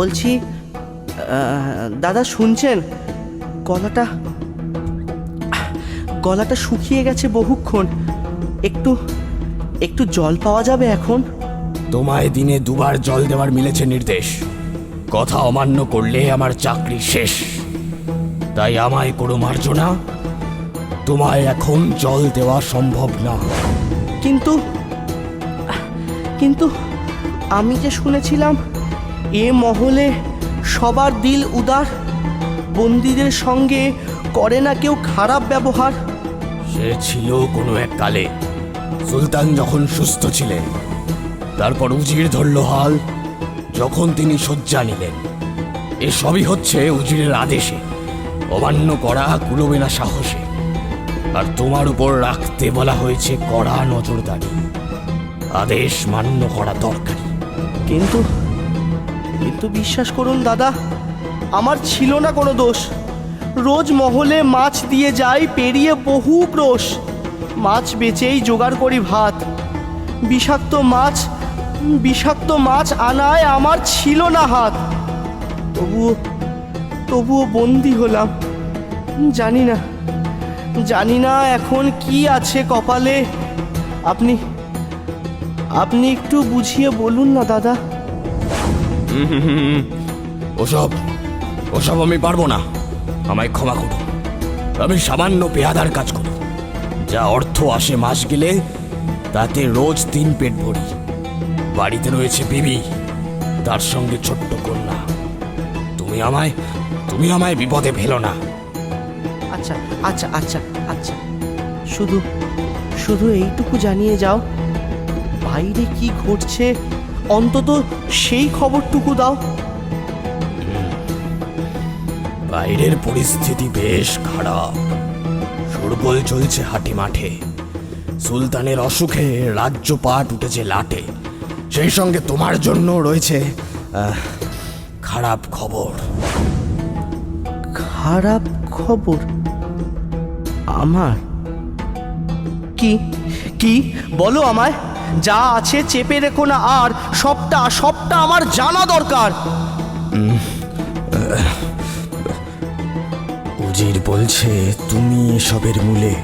বলছি দাদা শুনছেন? গলাটা গলাটা শুকিয়ে গেছে বহুক্ষণ। একটু একটু জল পাওয়া যাবে এখন? তোমায় দিনে দুবার জল দেওয়ার মিলেছে নির্দেশ। কথা অমান্য করলে আমার চাকরি শেষ। তাই আমায় কোনো মার্জনা তোমায় এখন জল দেওয়া সম্ভব না। কিন্তু কিন্তু আমি যে শুনেছিলাম এ মহলে সবার দিল উদার বন্দীদের সঙ্গে করে না কেউ খারাপ ব্যবহার। সে ছিল কোনো এক কালে। সুলতান যখন সুস্থ ছিলেন তারপর উজির ধরল হাল যখন তিনি শয্যা নিলেন। এসবই হচ্ছে উজিরের আদেশে অমান্য করা কুলবে না সাহসে। আর তোমার উপর রাখতে বলা হয়েছে কড়া নজরদারি। আদেশ মান্য করা দরকারি। কিন্তু কিন্তু বিশ্বাস করুন দাদা, আমার ছিল না কোনো দোষ। রোজ মহলে মাছ দিয়ে যাই, পেরিয়ে বহু ক্রোশ। মাছ বেচেই জোগাড় করি ভাত। বিষাক্ত মাছ বিষাক্ত মাছ আনায় আমার ছিল না হাত। তবুও তবুও বন্দি হলাম। জানি না জানি না এখন কি আছে কপালে। আপনি আপনি একটু বুঝিয়ে বলুন না দাদা। ওসব ওসব আমি পারব না। আমায় ক্ষমা করুন আমি সামান্য পেয়াদার কাজ করি। যা অর্থ আসে মাস গেলে, তাতে রোজ তিন পেট ভরি। বাড়িতে রয়েছে বিবি, তার সঙ্গে ছোট্ট কন্যা। তুমি আমায় তুমি আমায় বিপদে ফেলো না। আচ্ছা আচ্ছা আচ্ছা আচ্ছা। শুধু শুধু এইটুকু জানিয়ে যাও, বাইরে কি ঘটছে? অন্তত সেই খবরটুকু দাও। বাইরের পরিস্থিতি বেশ খারাপ। শোরগোল চলছে হাটি মাঠে। সুলতানের অসুখে রাজ্য রাজ্যপাট উঠেছে লাটে। সেই সঙ্গে তোমার জন্য রয়েছে খারাপ খবর। খারাপ খবর? আমার? কি? কি? বলো আমায়। যা আছে চেপে রেখো না আর সবটা সবটা আমার জানা দরকার। উজির বলছে তুমি এসবের মূলে।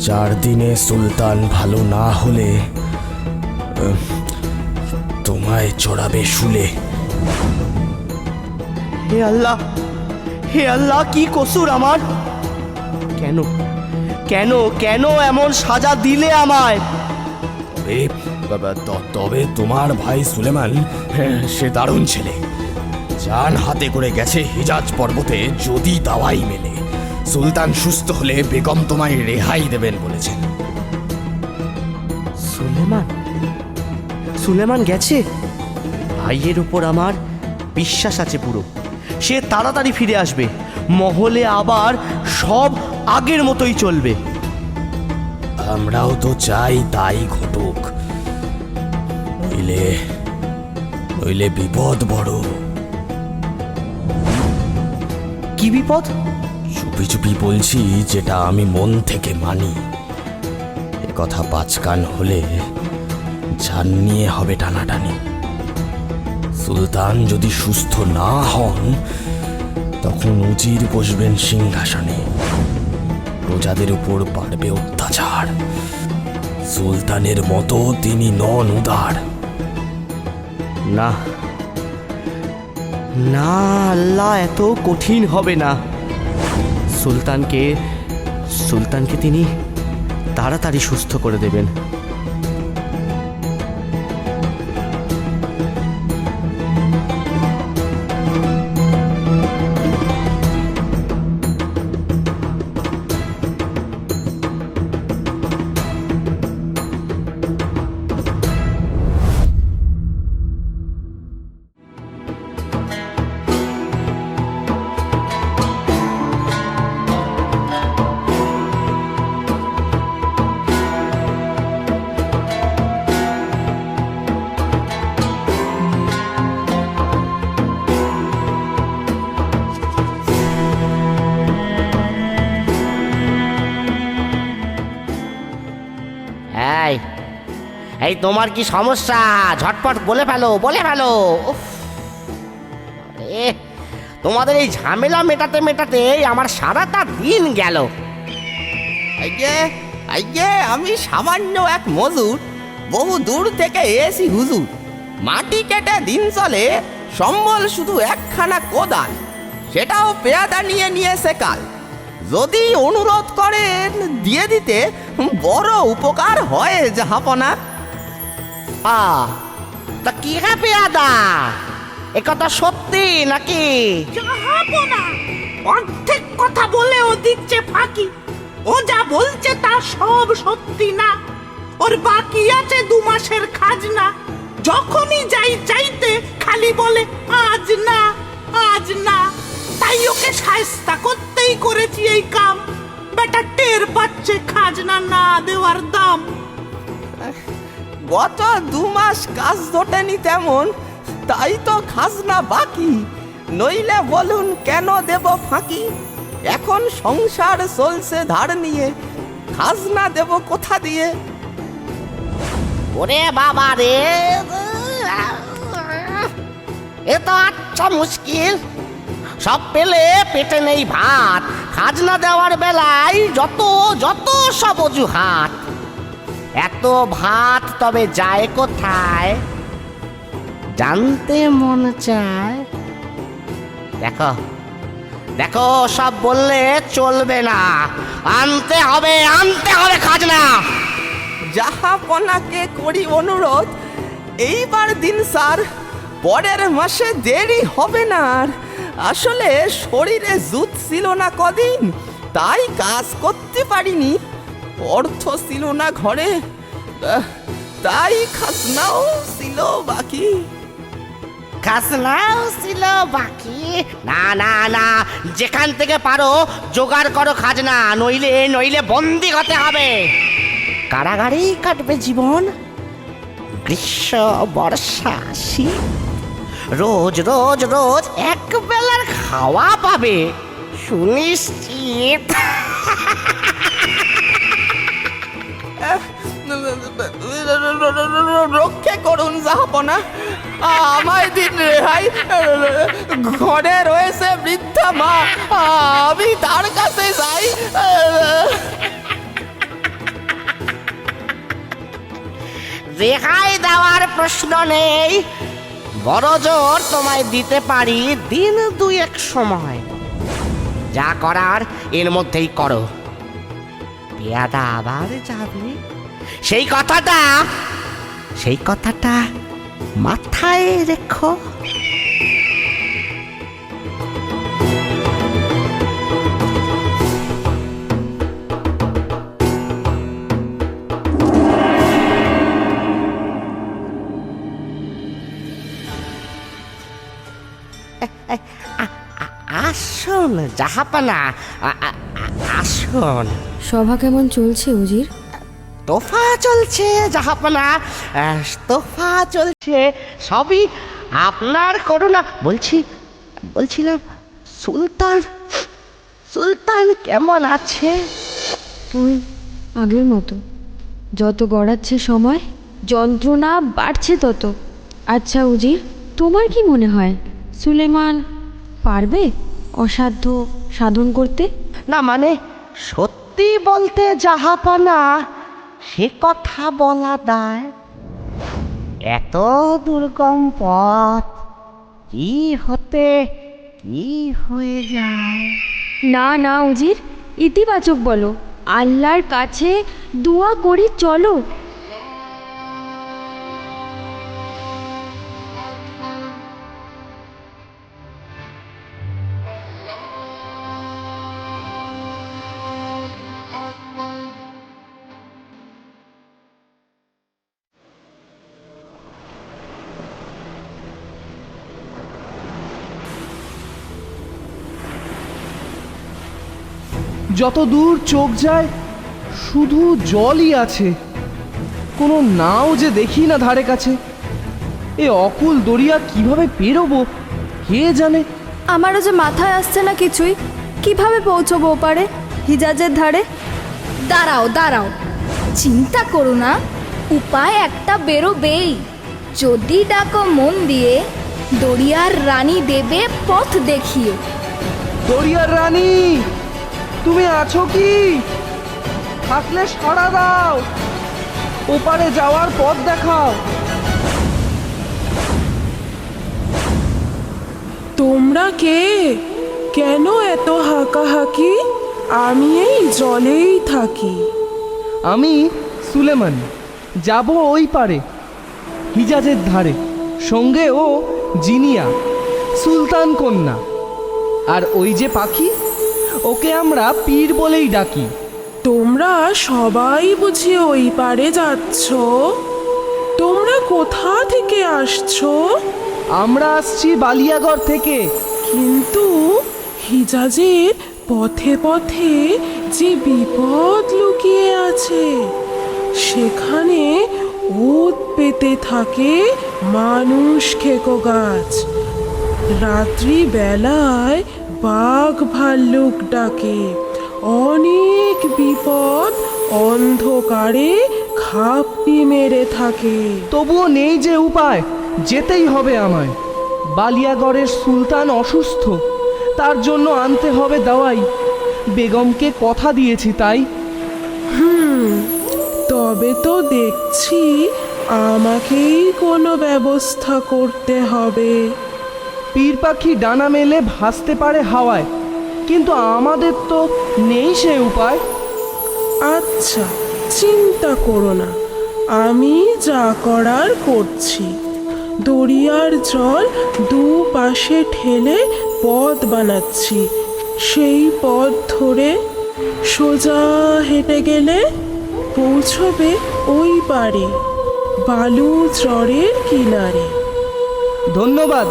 চার দিনে সুলতান ভালো না হলে তোমায় চড়াবে শুলে। হে আল্লাহ হে আল্লাহ কি কসুর আমার? কেন কেন কেন এমন সাজা দিলে আমায়? তবে তবে তোমার ভাই সুলেমান হ্যাঁ, সে দারুণ ছেলে। যান হাতে করে গেছে হিজাজ পর্বতে যদি দাওয়াই মেলে সুলতান সুস্থ হলে বেগম তোমায় রেহাই দেবেন বলেছেন। সুলেমান? সুলেমান গেছে? ভাইয়ের উপর আমার বিশ্বাস আছে পুরো। সে তাড়াতাড়ি ফিরে আসবে। মহলে আবার সব আগের মতোই চলবে। আমরাও তো চাই তাই ঘটুক। নইলে নইলে বিপদ বড়। কি বিপদ? চুপি চুপি বলছি যেটা আমি মন থেকে মানি। এ কথা পাঁচকান হলে জান নিয়ে হবে টানাটানি। সুলতান যদি সুস্থ না হন তখন উজির বসবেন সিংহাসনে। প্রজাদের উপর বাড়বে অত্যাচার। সুলতানের মতো তিনি নন উদার। না না, আল্লাহ, এত কঠিন হবে না। সুলতানকে সুলতানকে তিনি তাড়াতাড়ি সুস্থ করে দেবেন। এই, তোমার কি সমস্যা? ঝটপট বলে ফেলো বলে ফেলো। তোমাদের এই ঝামেলা মেটাতে মেটাতে আমার সারাটা দিন গেল। আমি সামান্য এক মজুর, বহু দূর থেকে এসি হুজুর। মাটি কেটে দিন চলে, সম্বল শুধু একখানা কোদাল, সেটাও পেয়াদা নিয়ে নিয়েছে কাল। যদি অনুরোধ করেন, দিয়ে দিতে, বড় উপকার হয় জাহাপনা। আ, তা কি হে পেয়াদা? এ কথা সত্যি নাকি? যাহাবো না অর্ধেক কথা বলে ও দিচ্ছে ফাঁকি। ও যা বলছে তা সব সত্যি না। ওর বাকি আছে দু মাসের খাজনা। যখনই যাই চাইতে খালি বলে, আজ না আজ না। তাই ওকে সায়স্তা করতেই করেছি এই কাম। বেটা টের পাচ্ছে খাজনা না দেওয়ার দাম। গত দু মাস কাজ জোটেনি তেমন, তাই তো খাজনা বাকি। নইলে বলুন কেন দেব ফাঁকি? এখন সংসার চলছে ধার নিয়ে, খাজনা দেব কোথা দিয়ে? ওরে বাবা রে, এ তো আচ্ছা মুশকিল। সব পেলে পেটে নেই ভাত, খাজনা দেওয়ার বেলায় যত যত সব অজুহাত। এত ভাত তবে যায় কোথায়? জানতে মন চায়। দেখো দেখো, সব বললে চলবে না। আনতে হবে আনতে হবে খাজনা। যাহাপনাকে করি অনুরোধ, এইবার দিন স্যার পরের মাসে দেরি হবে না আর। আসলে শরীরে জুত ছিল না কদিন, তাই কাজ করতে পারিনি। অর্থ ছিল না ঘরে। তাই খাসনাও ছিল বাকি। খাসনাও ছিল বাকি। না না না, যেখান থেকে পারো জোগাড় করো খাজনা, নইলে নইলে বন্দি হতে হবে। কারাগারেই কাটবে জীবন, গ্রীষ্ম, বর্ষা, শীত। রোজ রোজ রোজ এক বেলার খাওয়া পাবে। সুনিশ্চিত। রক্ষে করুন যাহাপনা। আমায় দিন রেহাই। ঘরে রয়েছে বৃদ্ধা মা। আমি তার কাছে যাই। রেহাই দেওয়ার প্রশ্ন নেই। বড় জোর তোমায় দিতে পারি দিন দুই এক সময়। যা করার এর মধ্যেই করো। পেয়াদা আবার যাবে সেই কথাটা সেই কথাটা মাথায় রেখো। আসুন জাহাপানা আসুন। সভা কেমন চলছে উজির? তোফা চলছে জাহাপানা। তোফা চলছে। সবই আপনার করুণা। বলছি বলছিলাম সুলতান সুলতান কেমন আছে? ওই আগের মতো। যত গড়াচ্ছে সময় যন্ত্রণা বাড়ছে তত। আচ্ছা উজির তোমার কি মনে হয়? সুলেমান পারবে অসাধ্য সাধন করতে? না মানে সত্যি বলতে জাহাপানা সে কথা বলা দায়। এত দুর্গম পথ, কি হতে, কি হয়ে যায়? না না, উজির, ইতিবাচক বলো। আল্লাহর কাছে দোয়া করে চলো। যত দূর চোখ যায় শুধু জলই আছে। কোনো নাও যে দেখি না ধারে কাছে। এ অকুল দরিয়া কীভাবে পেরোবো কে জানে? আমারও যে মাথায় আসছে না কিছুই কীভাবে পৌঁছবো ওপারে হিজাজের ধারে? দাঁড়াও দাঁড়াও। চিন্তা করো না উপায় একটা বেরোবেই। যদি ডাকো মন দিয়ে দরিয়ার রানী দেবে পথ দেখিয়ে। দরিয়ার রানী! তুমি আছো কি? থাকলে সাড়া দাও। ওপারে যাওয়ার পথ দেখাও। তোমরা কে? কেন এত হাঁকাহাঁকি? আমি এই জলেই থাকি। আমি সুলেমান যাব ওই পারে হিজাজের ধারে সঙ্গে ও জিনিয়া সুলতান কন্যা। আর ওই যে পাখি? ওকে আমরা পীর বলেই ডাকি। তোমরা সবাই বুঝি ওই পারে যাচ্ছ? তোমরা কোথা থেকে আসছো? আমরা আসছি বালিয়াগড় থেকে। কিন্তু হিজাজের পথে পথে যে বিপদ লুকিয়ে আছে সেখানে ওত পেতে থাকে মানুষ খেকো গাছ। রাত্রি বেলায় বাঘ ভাল্লুক ডাকে। অনেক বিপদ অন্ধকারে খাপ্পি মেরে থাকে। তবুও নেই যে উপায় যেতেই হবে আমায়। বালিয়াগড়ের সুলতান অসুস্থ তার জন্য আনতে হবে দাওয়াই। বেগমকে কথা দিয়েছি তাই। হুম তবে তো দেখছি আমাকেই কোনো ব্যবস্থা করতে হবে। পীর পাখি ডানা মেলে ভাসতে পারে হাওয়ায় কিন্তু আমাদের তো নেই সে উপায়। আচ্ছা চিন্তা করো না আমি যা করার করছি। দরিয়ার জল দু পাশে ঠেলে পথ বানাচ্ছি সেই পথ ধরে সোজা হেঁটে গেলে পৌঁছবে ওই পারে বালু চরের কিনারে। ধন্যবাদ।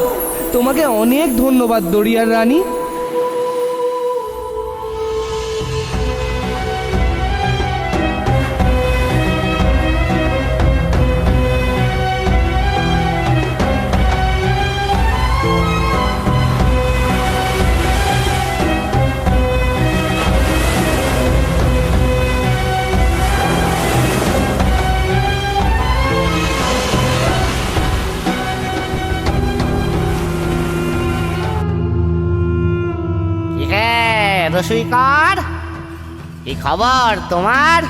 তোমাকে অনেক ধন্যবাদ দরিয়ার রানী। রসুইকর কি খবর তোমার?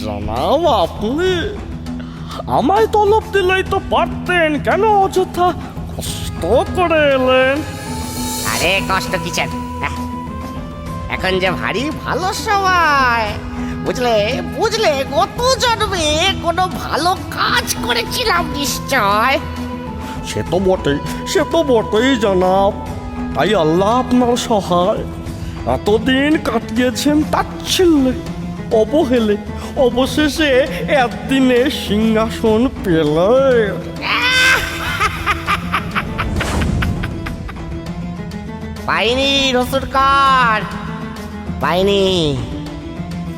জানাও আপনি। আমায় তলব দিলেই তো পারতেন। কেন অযথা কষ্ট করে এলেন? আরে কষ্ট আহ, এখন যে ভারী ভালো সময়। বুঝলে বুঝলে গত জন্মে কোনো ভালো কাজ করেছিলাম নিশ্চয়। সে তো বটেই সে তো বটেই জানাব। তাই আল্লাহ আপনার সহায়। এতদিন কাটিয়েছেন তাচ্ছিল্যে অবহেলে, অবশেষে একদিনে সিংহাসন পেলে পাইনি রসুরকর পাইনি।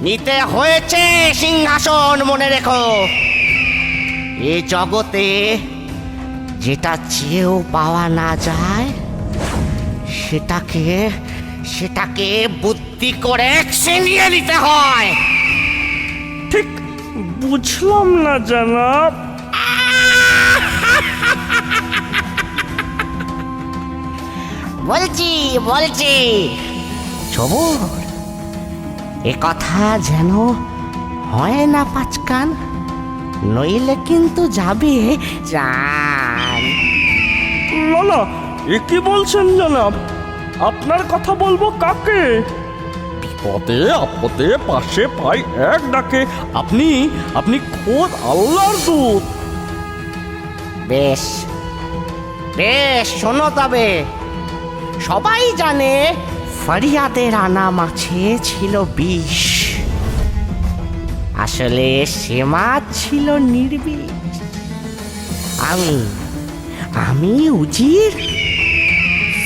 নিতে হয়েছে সিংহাসন, মনে রেখো। এ জগতে যেটা চেয়েও পাওয়া না যায় সেটাকে সেটাকে বুদ্ধি করে ছিনিয়ে নিতে হয়। ঠিক বুঝলাম না জানাব। বলছি বলছি। সবুর এ কথা যেন হয় না পাঁচকান নইলে কিন্তু যাবে জান না এ কি বলছেন জানাব? আপনার কথা বলব কাকে? বিপদে আপদে পাশে পাই এক ডাকে। আপনি আপনি খোদ আল্লাহর দূত। বেশ বেশ শোনো তবে। সবাই জানে ফরিয়াদের আনা মাছে ছিল বিষ। আসলে সে মাছ ছিল নির্বিষ। আমি আমি উজির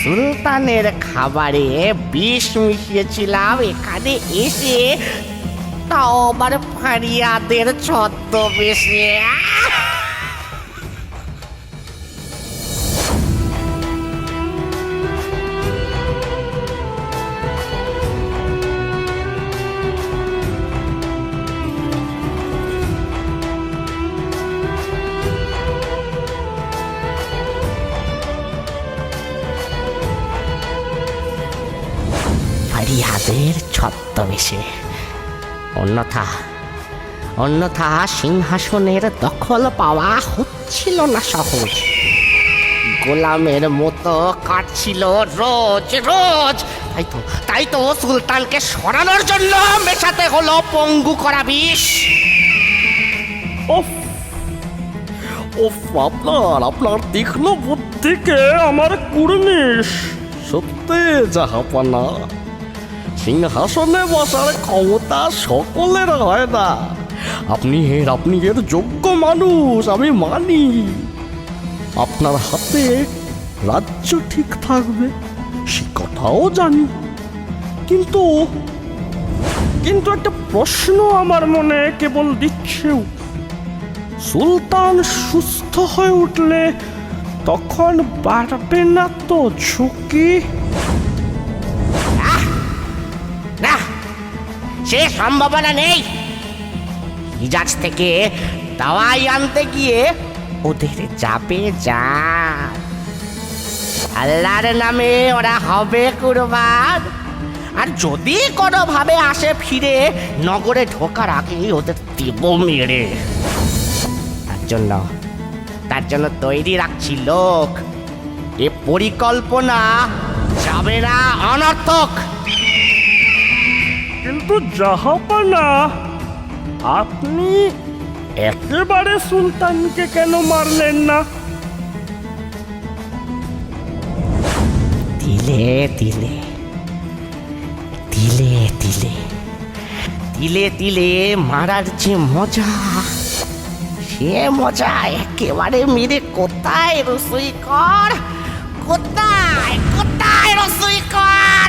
সুলতানের খাবারে বিষ মিশিয়েছিলাম এখানে এসে তাও আবার ফারিয়াদের ছদ্মবেশে। ছদ্মবেশে অন্যথা অন্যথা সিংহাসনের দখল পাওয়া হচ্ছিল না সহজ। গোলামের মতো কাটছিল রোজ রোজ। তাই তো তাই তো সুলতানকে সরানোর জন্য মেশাতে হলো পঙ্গু করা বিষ। ওফ আপনার আপনার তীক্ষ্ণ বুদ্ধিকে আমার কুর্নিশ সত্যি, জাহাপানা। সিংহাসনে বসার ক্ষমতা সকলের হয় না। আপনি এর আপনি এর যোগ্য মানুষ, আমি মানি। আপনার হাতে রাজ্য ঠিক থাকবে, সে কথাও জানি। কিন্তু কিন্তু একটা প্রশ্ন আমার মনে কেবল দিচ্ছেও। সুলতান সুস্থ হয়ে উঠলে তখন বাড়বে না তো ঝুঁকি? সে সম্ভাবনা নেই। হিজাজ থেকে দাওয়াই আনতে গিয়ে ওদের যাবে যা। আল্লাহর নামে ওরা হবে কুরবান। আর যদি কোনোভাবে আসে ফিরে, নগরে ঢোকার আগেই ওদের দেব মেরে। তার জন্য তার জন্য তৈরি রাখছি লোক। এ পরিকল্পনা যাবে না, অনর্থক। কিন্তু জাহাপানা আপনি একেবারে সুলতানকে কেন মারলেন না? দিলে দিলে দিলে দিলে দিলে দিলে মারার যে মজা, সে মজা একেবারে মেরে কোথায় রসুই কর? কোথায় কোথায় রসুই কর?